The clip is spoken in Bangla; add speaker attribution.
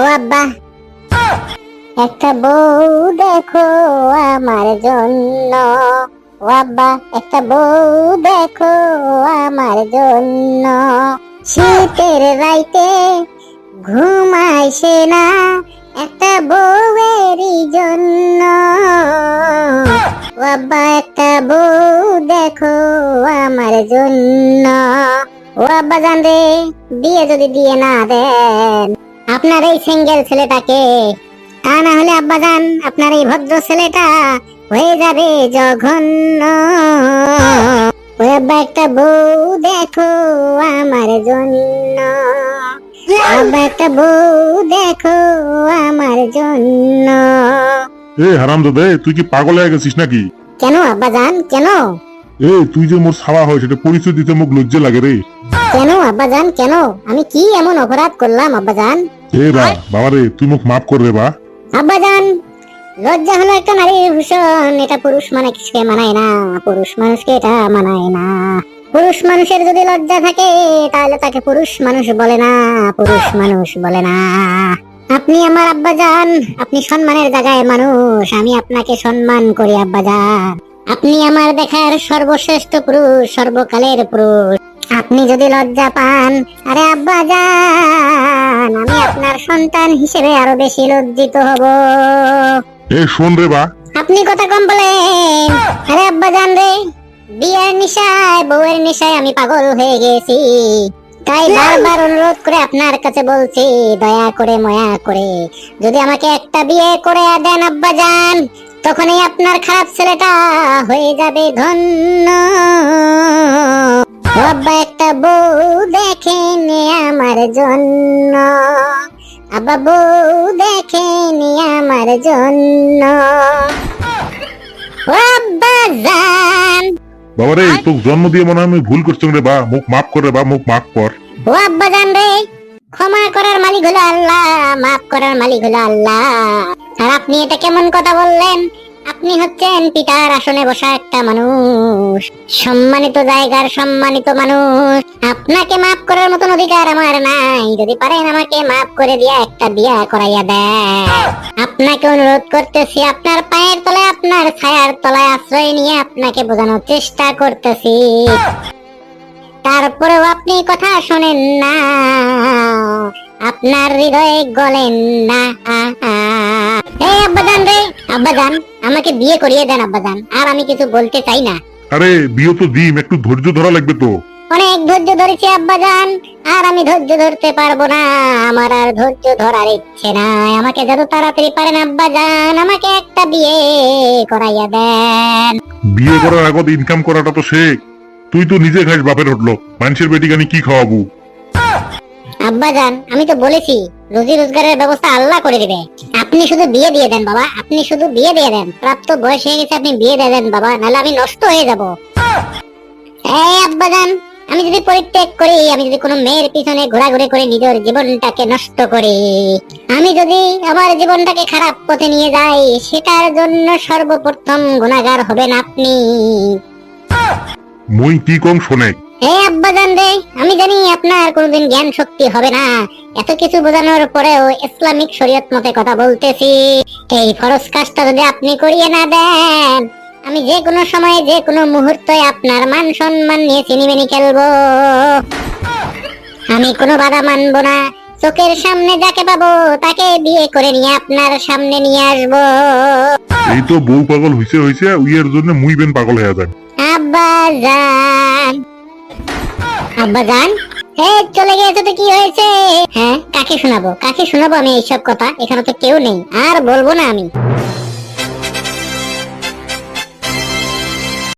Speaker 1: ও আব্বা। একটা বউ দেখো আমার জন্য। ও আব্বা, একটা বউ দেখো আমার জন্য। শীতের রাইতে ঘুমাইছে না, একটা বউয়েরই জন্য। ও আব্বা, একটা বউ দেখো আমার জন্য। ও আব্বা জান বিয়ে যদি দিয়ে না দেন। আপনার এই সিঙ্গেল ছেলেটাকে। তা না হলে আব্বাজান আপনার এই ভদ্র ছেলেটা হয়ে যাবে জঘন্য। ওই আব্বা একটা বউ দেখো আমার জন্য। আব্বা একটা বউ দেখো আমার জন্য।
Speaker 2: এ হারাম দাদা তুই কি পাগল হয়ে গেছিস নাকি?
Speaker 1: কেন আব্বাজান কেন?
Speaker 2: এ তুই যে মোর ছাওয়া হয় সেটা পরিচয় দিতে মুখ লজ্জা লাগে রে।
Speaker 1: কেন আব্বাজান কেন? আমি কি এমন অপরাধ করলাম আব্বাজান?
Speaker 2: এ বা বাবা রে তুই মুখ মাফ কর রে বা।
Speaker 1: আব্বাজান লজ্জা হলো একটা নারীর ভূষণ। এটা পুরুষ মানুষকে মানায় না পুরুষ মানুষকে এটা মানায় না। পুরুষ মানুষের যদি লজ্জা থাকে তাহলে তাকে পুরুষ মানুষ বলে না পুরুষ মানুষ বলে না। আপনি আমার আব্বাজান আপনি সম্মানের জায়গায় মানুষ। আমি আপনাকে সম্মান করি আব্বাজান। আপনি আমার দেখার সর্বশ্রেষ্ঠ পুরুষ সর্বকালের পুরুষ। আপনি যদি লজ্জা পান আরে আব্বাজান আমি আপনার সন্তান হিসেবে আরও বেশি লজ্জিত হব।
Speaker 2: এ শোন রে বা।
Speaker 1: আপনি কথা কম বলেন। আরে আব্বা জান রে বিয়ের নিশায় বউয়ের নিশায় আমি পাগল হয়ে গেছি। তাই বারবার অনুরোধ করে আপনার কাছে বলছি দয়া করে ময়া করে যদি আমাকে একটা বিয়ে করে দেন আব্বা জান তখনই আপনার খারাপ ছেলেটা হয়ে যাবে ধন্য। ও আব্বা একটা বউ দেখেন আমার জন্য। আব্বা বউ দেখেন আমার জন্য। ও আব্বা জান।
Speaker 2: বাবা রে তোকে জন্ম দিয়ে মনে হয় আমি ভুল করছি রে বা মুখ মাফ কর রে বা মুখ মাফ কর।
Speaker 1: ও আব্বা জান রে ক্ষমা করার মালিক হলো আল্লাহ মাফ করার মালিক হলো আল্লাহ। আর আপনি এটা কেমন কথা বললেন? আপনি হচ্ছেন পিতার আসনে বসা একটা মানুষ। সম্মানিত জায়গার সম্মানিত মানুষ। আপনাকে মাফ করার মতন অধিকার আমার নাই। যদি পারেন আমাকে মাফ করে দিয়া একটা বিয়া করাইয়া দেন। আপনাকে অনুরোধ করতেছি, আপনার পায়ের তলায়, আপনার ছায়ার তলায় আশ্রয় নিয়ে আপনাকে বোঝানোর চেষ্টা করতেছি। তারপরেও আপনি কথা শোনেন না। আপনার হৃদয়ে গলেন না। এই আব্বাজান রে আব্বাজান আমাকে বিয়ে করিয়ে দেন আব্বাজান আর আমি কিছু বলতে চাই না।
Speaker 2: আরে বিয়ে তো দিম একটু ধৈর্য ধরা লাগবে তো।
Speaker 1: অনেক ধৈর্য ধরেছি আব্বাজান আর আমি ধৈর্য ধরতে পারব না আমার আর ধৈর্য ধরার ইচ্ছে নাই। আমাকে যত তাড়াতাড়ি পারেন আব্বাজান আমাকে একটা বিয়ে করাইয়া দেন।
Speaker 2: বিয়ে করার আগত ইনকাম করাটা তো শেখ। তুই তো নিজে খাস বাপের উঠল মানুষের বেটিকানি কি খাওয়াবো?
Speaker 1: আব্বাজান আমি তো বলেছি, রুজি রোজগারের ব্যবস্থা আল্লাহ করে দিবে। আপনি শুধু বিয়ে দিয়ে দেন, বাবা। আপনি শুধু বিয়ে দিয়ে দেন। প্রাপ্ত বয়স হয়ে গেছে, আপনি বিয়ে দিয়ে দেন, বাবা। নাহলে আমি নষ্ট হয়ে যাব। এই আব্বাজান আমি যদি পরিত্যাগ করি, আমি যদি কোনো মেয়ের পিছনে ঘোরাঘুরি করে নিজের জীবনটাকে নষ্ট করি, আমি যদি আমার জীবনটাকে খারাপ পথে নিয়ে যাই, সেটার জন্য সর্বপ্রথম গুণাগার হবেন আপনি।
Speaker 2: মুই কি কম শোনে?
Speaker 1: এই আব্বাজান রে আমি জানি আপনার কোনোদিন জ্ঞান শক্তি হবে না। এত কিছু বোঝানোর পরেও ইসলামিক শরীয়ত মতে কথা বলতেছি। এই ফরজ কাজটা যদি আপনি করিয়ে না দেন আমি যে কোনো সময়ে যে কোনো মুহূর্তে আপনার মান সম্মান নিয়ে চিনিমিনি খেলব। আমি কোনো বাধা মানবো না। চোখের সামনে যাকে পাবো তাকে বিয়ে করে নিয়ে আপনার সামনে নিয়ে আসব।
Speaker 2: এই তো বউ পাগল হইছে হইছে উইয়ের জন্য মুই বেন পাগল হয়ে যান।
Speaker 1: আব্বাজান আব্বাজান এই চলে গিয়েছে তো কি হয়েছে? হ্যাঁ কাকে শোনাবো? কাকে শোনাবো আমি এইসব কথা? এখানে তো কেউ নেই। আর বলব না আমি।